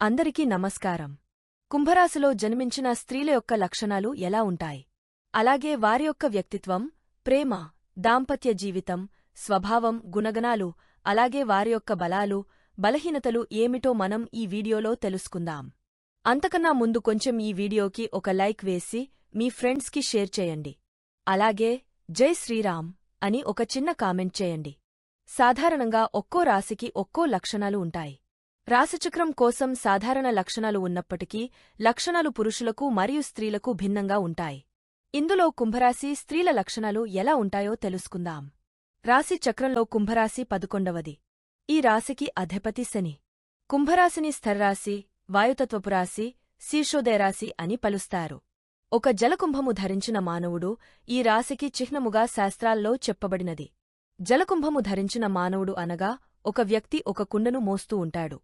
అందరికీ నమస్కారం. కుంభరాశిలో జన్మించిన స్త్రీల యొక్క లక్షణాలు ఎలా ఉంటాయి? అలాగే వారి యొక్క వ్యక్తిత్వం ప్రేమ దాంపత్య జీవితం స్వభావం గుణగణాలు అలాగే వారి యొక్క బలాలు బలహీనతలు ఏమిటో మనం ఈ వీడియోలో తెలుసుకుందాం. అంతకన్నా ముందు కొంచెం ఈ వీడియోకి ఒక లైక్ వేసి మీ ఫ్రెండ్స్కి షేర్ చేయండి. అలాగే జై శ్రీరామ్ అని ఒక చిన్న కామెంట్ చేయండి. సాధారణంగా ఒక్కో రాశికి ఒక్కో లక్షణాలు ఉంటాయి. రాశిచక్రం కోసం సాధారణ లక్షణాలు ఉన్నప్పటికీ లక్షణాలు పురుషులకు మరియు స్త్రీలకు భిన్నంగా ఉంటాయి. ఇందులో కుంభరాశి స్త్రీల లక్షణాలు ఎలా ఉంటాయో తెలుసుకుందాం. రాశి చక్రంలో కుంభరాశి పదకొండవది. ఈ రాశికి అధిపతి శని. కుంభరాశిని స్థర్రాశి వాయుతత్వపు రాశి శీర్షోదయరాశి అని పలుస్తారు. ఒక జలకుంభము ధరించిన మానవుడు ఈ రాశికి చిహ్నముగా శాస్త్రాల్లో చెప్పబడినది. జలకుంభము ధరించిన మానవుడు అనగా ఒక వ్యక్తి ఒక కుండను మోస్తూ ఉంటాడు.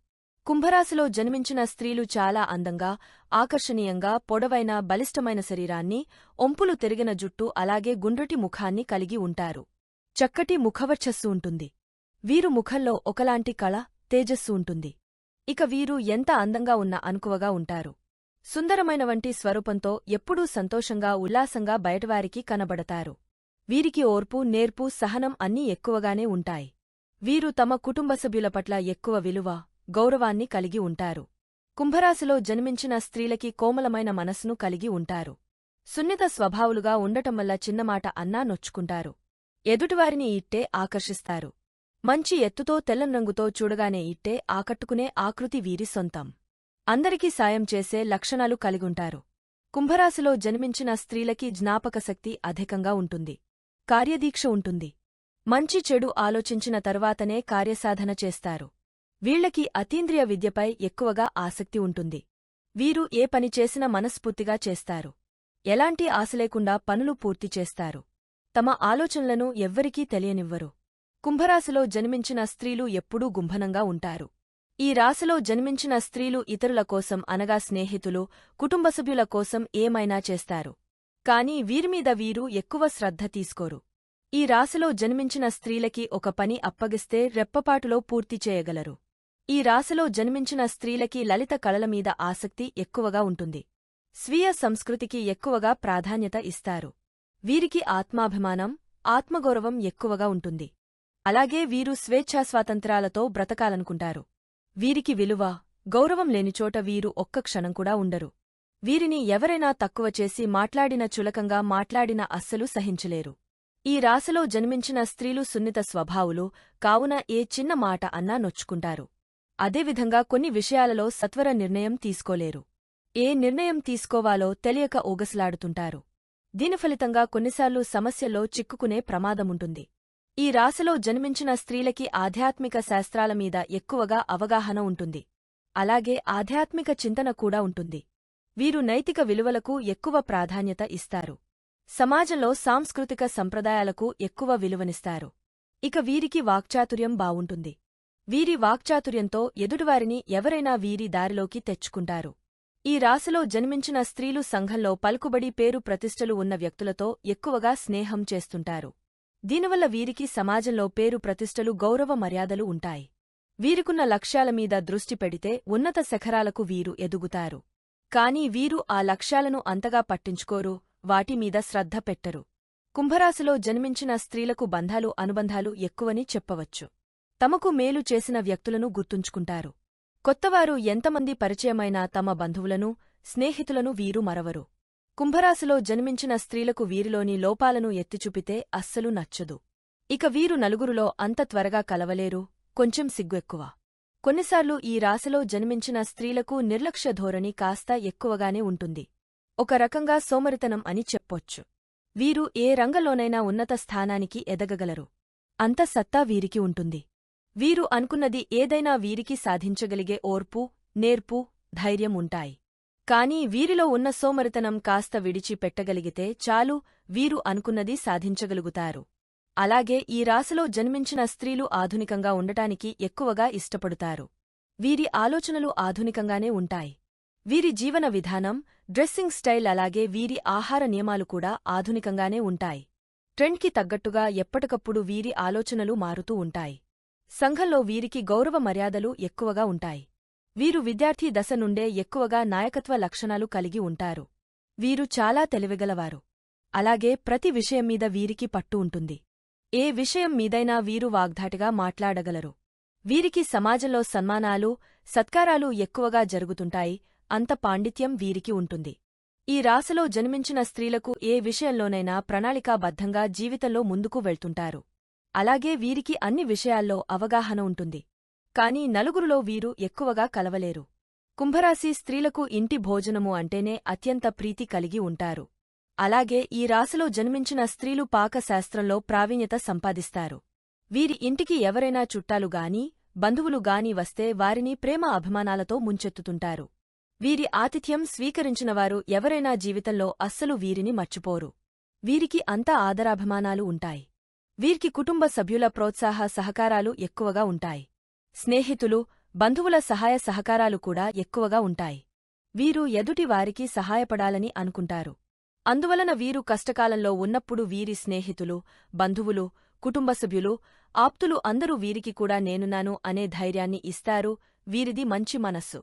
కుంభరాశిలో జన్మించిన స్త్రీలు చాలా అందంగా ఆకర్షణీయంగా పొడవైన బలిష్టమైన శరీరాన్ని ఒంపులు తిరిగిన జుట్టు అలాగే గుండ్రటి ముఖాన్ని కలిగి ఉంటారు. చక్కటి ముఖవర్చస్సు ఉంటుంది. వీరు ముఖంలో ఒకలాంటి కళ తేజస్సు ఉంటుంది. ఇక వీరు ఎంత అందంగా ఉన్నా అనుకువగా ఉంటారు. సుందరమైన వంటి స్వరూపంతో ఎప్పుడూ సంతోషంగా ఉల్లాసంగా బయటవారికి కనబడతారు. వీరికి ఓర్పు నేర్పు సహనం అన్నీ ఎక్కువగానే ఉంటాయి. వీరు తమ కుటుంబ సభ్యుల పట్ల ఎక్కువ విలువ గౌరవాన్ని కలిగి ఉంటారు. కుంభరాశిలో జన్మించిన స్త్రీలకి కోమలమైన మనస్సును కలిగి ఉంటారు. సున్నిత స్వభావులుగా ఉండటం వల్ల చిన్నమాట అన్నా నొచ్చుకుంటారు. ఎదుటివారిని ఇట్టే ఆకర్షిస్తారు. మంచి ఎత్తుతో తెల్లంరంగుతో చూడగానే ఇట్టే ఆకట్టుకునే ఆకృతి వీరి సొంతం. అందరికీ సాయం చేసే లక్షణాలు కలిగుంటారు. కుంభరాశిలో జన్మించిన స్త్రీలకి జ్ఞాపకశక్తి అధికంగా ఉంటుంది. కార్యదీక్ష ఉంటుంది. మంచి చెడు ఆలోచించిన తర్వాతనే కార్యసాధన చేస్తారు. వీళ్ళకి అతీంద్రియ విద్యపై ఎక్కువగా ఆసక్తి ఉంటుంది. వీరు ఏ పని చేసినా మనస్ఫూర్తిగా చేస్తారు. ఎలాంటి ఆశలేకుండా పనులు పూర్తి చేస్తారు. తమ ఆలోచనలను ఎవ్వరికీ తెలియనివ్వరు. కుంభరాశిలో జన్మించిన స్త్రీలు ఎప్పుడూ గుంభనంగా ఉంటారు. ఈ రాశిలో జన్మించిన స్త్రీలు ఇతరుల కోసం అనగా స్నేహితులు కుటుంబ సభ్యుల కోసం ఏమైనా చేస్తారు. కాని వీరిమీద వీరు ఎక్కువ శ్రద్ధ తీసుకోరు. ఈ రాశిలో జన్మించిన స్త్రీలకి ఒక పని అప్పగిస్తే రెప్పపాటులో పూర్తి చేయగలరు. ఈ రాశిలో జన్మించిన స్త్రీలకి లలిత కళల మీద ఆసక్తి ఎక్కువగా ఉంటుంది. స్వీయ సంస్కృతికి ఎక్కువగా ప్రాధాన్యత ఇస్తారు. వీరికి ఆత్మాభిమానం ఆత్మగౌరవం ఎక్కువగా ఉంటుంది. అలాగే వీరు స్వేచ్ఛాస్వాతంత్రాలతో బ్రతకాలనుకుంటారు. వీరికి విలువ గౌరవం లేనిచోట వీరు ఒక్క క్షణం కూడా ఉండరు. వీరిని ఎవరైనా తక్కువ చేసి మాట్లాడిన చులకంగా మాట్లాడిన అస్సలు సహించలేరు. ఈ రాశిలో జన్మించిన స్త్రీలు సున్నిత స్వభావులు కావున ఏ చిన్న మాట అన్నా నొచ్చుకుంటారు. అదేవిధంగా కొన్ని విషయాలలో సత్వర నిర్ణయం తీసుకోలేరు. ఏ నిర్ణయం తీసుకోవాలో తెలియక ఊగసలాడుతుంటారు దీని ఫలితంగా కొన్నిసార్లు సమస్యల్లో చిక్కుకునే ప్రమాదముంటుంది. ఈ రాశిలో జన్మించిన స్త్రీలకి ఆధ్యాత్మిక శాస్త్రాల మీద ఎక్కువగా అవగాహన ఉంటుంది. అలాగే ఆధ్యాత్మిక చింతన కూడా ఉంటుంది. వీరు నైతిక విలువలకు ఎక్కువ ప్రాధాన్యత ఇస్తారు. సమాజంలో సాంస్కృతిక సంప్రదాయాలకు ఎక్కువ విలువనిస్తారు. ఇక వీరికి వాక్చాతుర్యం బావుంటుంది. వీరి వాక్చాతుర్యంతో ఎదుటివారిని ఎవరైనా వీరి దారిలోకి తెచ్చుకుంటారు. ఈ రాశిలో జన్మించిన స్త్రీలు సంఘంలో పలుకుబడి పేరు ప్రతిష్టలు ఉన్న వ్యక్తులతో ఎక్కువగా స్నేహం చేస్తుంటారు. దీనివల్ల వీరికి సమాజంలో పేరు ప్రతిష్టలు గౌరవ మర్యాదలు ఉంటాయి. వీరికున్న లక్ష్యాల మీద దృష్టి పెడితే ఉన్నత శఖరాలకు వీరు ఎదుగుతారు. కాని వీరు ఆ లక్ష్యాలను అంతగా పట్టించుకోరు వాటిమీద శ్రద్ధ పెట్టరు. కుంభరాశిలో జన్మించిన స్త్రీలకు బంధాలు అనుబంధాలు ఎక్కువని చెప్పవచ్చు. తమకు మేలు చేసిన వ్యక్తులను గుర్తుంచుకుంటారు. కొత్తవారు ఎంతమంది పరిచయమైనా తమ బంధువులను స్నేహితులను వీరు మరవరు. కుంభరాశిలో జన్మించిన స్త్రీలకు వీరిలోని లోపాలను ఎత్తిచూపితే అస్సలు నచ్చదు. ఇక వీరు నలుగురులో అంత త్వరగా కలవలేరు కొంచెం సిగ్గు ఎక్కువ. కొన్నిసార్లు ఈ రాశిలో జన్మించిన స్త్రీలకు నిర్లక్ష్య ధోరణి కాస్త ఎక్కువగానే ఉంటుంది. ఒక రకంగా సోమరితనం అని చెప్పొచ్చు. వీరు ఏ రంగంలోనైనా ఉన్నత స్థానానికి ఎదగగలరు. అంత సత్తా వీరికి ఉంటుంది. వీరు అనుకున్నది ఏదైనా వీరికి సాధించగలిగే ఓర్పు నేర్పు ధైర్యం ఉంటాయి కాని వీరిలో ఉన్న సోమరితనం కాస్త విడిచి పెట్టగలిగితే చాలు వీరు అనుకున్నది సాధించగలుగుతారు. అలాగే ఈ రాశిలో జన్మించిన స్త్రీలు ఆధునికంగా ఉండటానికి ఎక్కువగా ఇష్టపడుతారు. వీరి ఆలోచనలు ఆధునికంగానే ఉంటాయి. వీరి జీవన విధానం డ్రెస్సింగ్ స్టైల్ అలాగే వీరి ఆహార నియమాలు కూడా ఆధునికంగానే ఉంటాయి. ట్రెండ్కి తగ్గట్టుగా ఎప్పటికప్పుడు వీరి ఆలోచనలు మారుతూ ఉంటాయి. సంఘంలో వీరికి గౌరవ మర్యాదలు ఎక్కువగా ఉంటాయి. వీరు విద్యార్థి దశ నుండే ఎక్కువగా నాయకత్వ లక్షణాలు కలిగి ఉంటారు. వీరు చాలా తెలివిగలవారు. అలాగే ప్రతి విషయం మీద వీరికి పట్టు ఉంటుంది. ఏ విషయం మీదైనా వీరు వాగ్ధాటిగా మాట్లాడగలరు. వీరికి సమాజంలో సన్మానాలు సత్కారాలు ఎక్కువగా జరుగుతుంటాయి. అంత పాండిత్యం వీరికి ఉంటుంది. ఈ రాశిలో జన్మించిన స్త్రీలకు ఏ విషయంలోనైనా ప్రణాళికాబద్ధంగా జీవితంలో ముందుకు వెళ్తుంటారు. అలాగే వీరికి అన్ని విషయాల్లో అవగాహన ఉంటుంది. కాని నలుగురులో వీరు ఎక్కువగా కలవలేరు. కుంభరాశి స్త్రీలకు ఇంటి భోజనము అంటేనే అత్యంత ప్రీతి కలిగి ఉంటారు. అలాగే ఈ రాశిలో జన్మించిన స్త్రీలు పాకశాస్త్రంలో ప్రావీణ్యత సంపాదిస్తారు. వీరి ఇంటికి ఎవరైనా చుట్టాలు గాని బంధువులు గాని వస్తే వారిని ప్రేమ అభిమానాలతో ముంచెత్తుతుంటారు. వీరి ఆతిథ్యం స్వీకరించినవారు ఎవరైనా జీవితంలో అస్సలు వీరిని మర్చిపోరు. వీరికి అంత ఆదరాభిమానాలు ఉంటాయి. వీరికి కుటుంబ సభ్యుల ప్రోత్సాహ సహకారాలు ఎక్కువగా ఉంటాయి. స్నేహితులు బంధువుల సహాయ సహకారాలు కూడా ఎక్కువగా ఉంటాయి. వీరు ఎదుటి వారికి సహాయపడాలని అనుకుంటారు. అందువలన వీరు కష్టకాలంలో ఉన్నప్పుడు వీరి స్నేహితులు బంధువులు కుటుంబ సభ్యులు ఆప్తులు అందరూ వీరికి కూడా నేనున్నాను అనే ధైర్యాన్ని ఇస్తారు. వీరిది మంచి మనస్సు.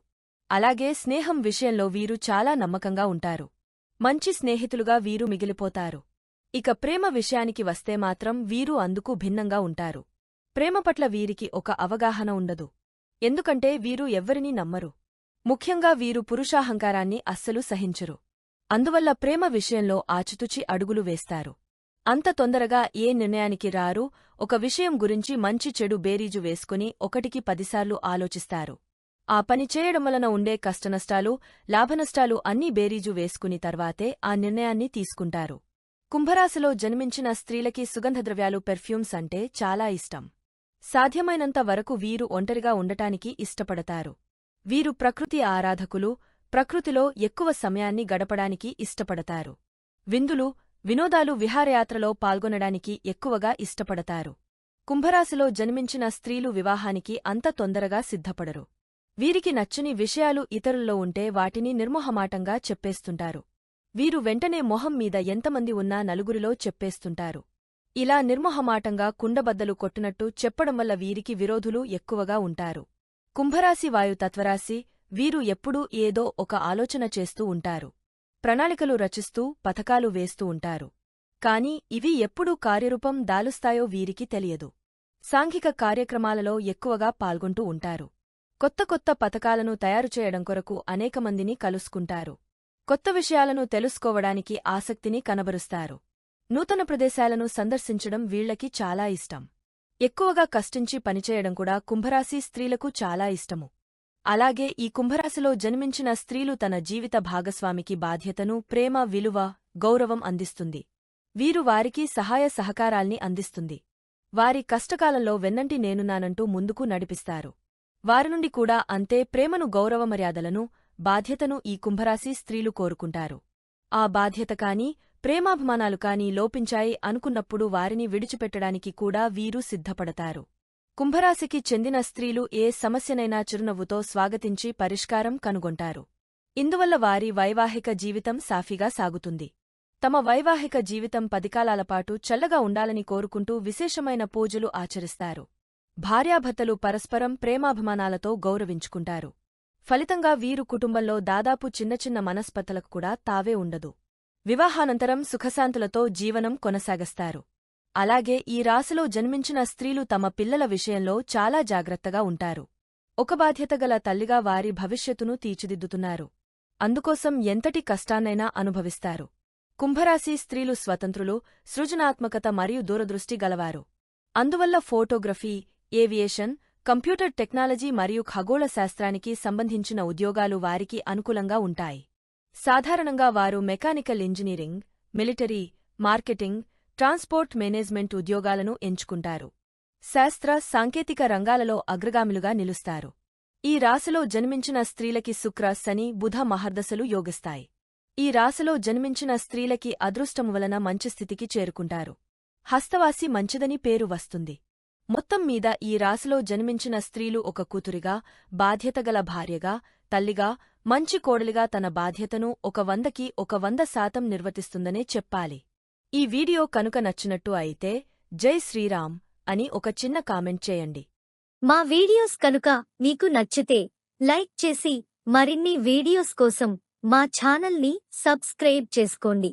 అలాగే స్నేహం విషయంలో వీరు చాలా నమ్మకంగా ఉంటారు. మంచి స్నేహితులుగా వీరు మిగిలిపోతారు. ఇక ప్రేమ విషయానికి వస్తే మాత్రం వీరు అందుకు భిన్నంగా ఉంటారు. ప్రేమ పట్ల వీరికి ఒక అవగాహన ఉండదు. ఎందుకంటే వీరు ఎవ్వరినీ నమ్మరు. ముఖ్యంగా వీరు పురుషాహంకారాన్ని అస్సలు సహించరు. అందువల్ల ప్రేమ విషయంలో ఆచితుచి అడుగులు వేస్తారు. అంత తొందరగా ఏ నిర్ణయానికి రారు ఒక విషయం గురించి మంచి చెడు బేరీజు వేసుకుని ఒకటికి పదిసార్లు ఆలోచిస్తారు. ఆ పని చేయడం వలన ఉండే కష్టనష్టాలు లాభనష్టాలు అన్నీ బేరీజు వేసుకుని తర్వాతే ఆ నిర్ణయాన్ని తీసుకుంటారు. కుంభరాశిలో జన్మించిన స్త్రీలకి సుగంధద్రవ్యాలు పెర్ఫ్యూమ్స్ అంటే చాలా ఇష్టం. సాధ్యమైనంత వరకు వీరు ఒంటరిగా ఉండటానికి ఇష్టపడతారు. వీరు ప్రకృతి ఆరాధకులు ప్రకృతిలో ఎక్కువ సమయాన్ని గడపడానికి ఇష్టపడతారు. విందులు వినోదాలు విహారయాత్రలో పాల్గొనడానికి ఎక్కువగా ఇష్టపడతారు. కుంభరాశిలో జన్మించిన స్త్రీలు వివాహానికి అంత తొందరగా సిద్ధపడరు. వీరికి నచ్చని విషయాలు ఇతరుల్లో ఉంటే వాటిని నిర్మోహమాటంగా చెప్పేస్తుంటారు. వీరు వెంటనే మొహం మీద ఎంతమంది ఉన్నా నలుగురిలో చెప్పేస్తుంటారు. ఇలా నిర్మోహమాటంగా కుండబద్దలు కొట్టినట్టు చెప్పడం వల్ల వీరికి విరోధులు ఎక్కువగా ఉంటారు. కుంభరాశి వాయు తత్వరాశి వీరు ఎప్పుడూ ఏదో ఒక ఆలోచన చేస్తూ ఉంటారు. ప్రణాళికలు రచిస్తూ పథకాలు వేస్తూ ఉంటారు. కాని ఇవి ఎప్పుడు కార్యరూపం దాలుస్తాయో వీరికి తెలియదు. సాంఘిక కార్యక్రమాలలో ఎక్కువగా పాల్గొంటూ ఉంటారు. కొత్త కొత్త పథకాలను తయారుచేయడం కొరకు అనేకమందిని కలుసుకుంటారు. కొత్త విషయాలను తెలుసుకోవడానికి ఆసక్తిని కనబరుస్తారు. నూతన ప్రదేశాలను సందర్శించడం వీళ్ళకి చాలా ఇష్టం. ఎక్కువగా కష్టించి పనిచేయడం కూడా కుంభరాశి స్త్రీలకు చాలా ఇష్టము. అలాగే ఈ కుంభరాశిలో జన్మించిన స్త్రీలు తన జీవిత భాగస్వామికి బాధ్యతను ప్రేమ విలువ గౌరవం అందిస్తుంది. వీరు వారికి సహాయ సహకారాల్ని అందిస్తుంది. వారి కష్టకాలంలో వెన్నంటి నేనున్నానంటూ ముందుకు నడిపిస్తారు. వారి నుండి కూడా అంతే ప్రేమను గౌరవ మర్యాదలను బాధ్యతను ఈ కుంభరాశి స్త్రీలు కోరుకుంటారు. ఆ బాధ్యత కాని ప్రేమాభిమానాలు కాని లోపించాయి అనుకున్నప్పుడు వారిని విడిచిపెట్టడానికి కూడా వీరు సిద్ధపడతారు. కుంభరాశికి చెందిన స్త్రీలు ఏ సమస్యనైనా చిరునవ్వుతో స్వాగతించి పరిష్కారం కనుగొంటారు. ఇందువల్ల వారి వైవాహిక జీవితం సాఫీగా సాగుతుంది. తమ వైవాహిక జీవితం పదికాలాలపాటు చల్లగా ఉండాలని కోరుకుంటూ విశేషమైన పూజలు ఆచరిస్తారు. భార్యాభర్తలు పరస్పరం ప్రేమాభిమానాలతో గౌరవించుకుంటారు. ఫలితంగా వీరు కుటుంబంలో దాదాపు చిన్న చిన్న మనస్పతలకు కూడా తావే ఉండదు. వివాహానంతరం సుఖశాంతులతో జీవనం కొనసాగస్తారు. అలాగే ఈ రాశిలో జన్మించిన స్త్రీలు తమ పిల్లల విషయంలో చాలా జాగ్రత్తగా ఉంటారు. ఒక బాధ్యతగల తల్లిగా వారి భవిష్యత్తును తీర్చిదిద్దుతున్నారు. అందుకోసం ఎంతటి కష్టాన్నైనా అనుభవిస్తారు. కుంభరాశి స్త్రీలు స్వతంత్రులు సృజనాత్మకత మరియు దూరదృష్టి గలవారు. అందువల్ల ఫోటోగ్రఫీ ఏవియేషన్ కంప్యూటర్ టెక్నాలజీ మరియు ఖగోళ శాస్త్రానికి సంబంధించిన ఉద్యోగాలు వారికి అనుకూలంగా ఉంటాయి. సాధారణంగా వారు mechanical engineering military marketing transport management ఉద్యోగాలను ఎంచుకుంటారు. శాస్త్ర సాంకేతిక రంగాలలో అగ్రగామిలుగా నిలుస్తారు. ఈ రాశిలో జన్మించిన స్త్రీలకి శుక్ర శని బుధ మహర్దశలు యోగిస్తాయి. ఈ రాశిలో జన్మించిన స్త్రీలకి అదృష్టము వలన మంచి స్థితికి చేరుకుంటారు. హస్తవాసి మంచిదని పేరు వస్తుంది. మొత్తం మీద ఈ రాశిలో జన్మించిన స్త్రీలు ఒక కూతురిగా బాధ్యతగల భార్యగా తల్లిగా మంచి కోడలిగా తన బాధ్యతను ఒక వందకి ఒక వంద శాతం నిర్వర్తిస్తుందనే చెప్పాలి. ఈ వీడియో కనుక నచ్చినట్టు అయితే జై శ్రీరామ్ అని ఒక చిన్న కామెంట్ చేయండి. మా వీడియోస్ కనుక మీకు నచ్చితే లైక్ చేసి మరిన్ని వీడియోస్ కోసం మా ఛానల్ని సబ్స్క్రైబ్ చేసుకోండి.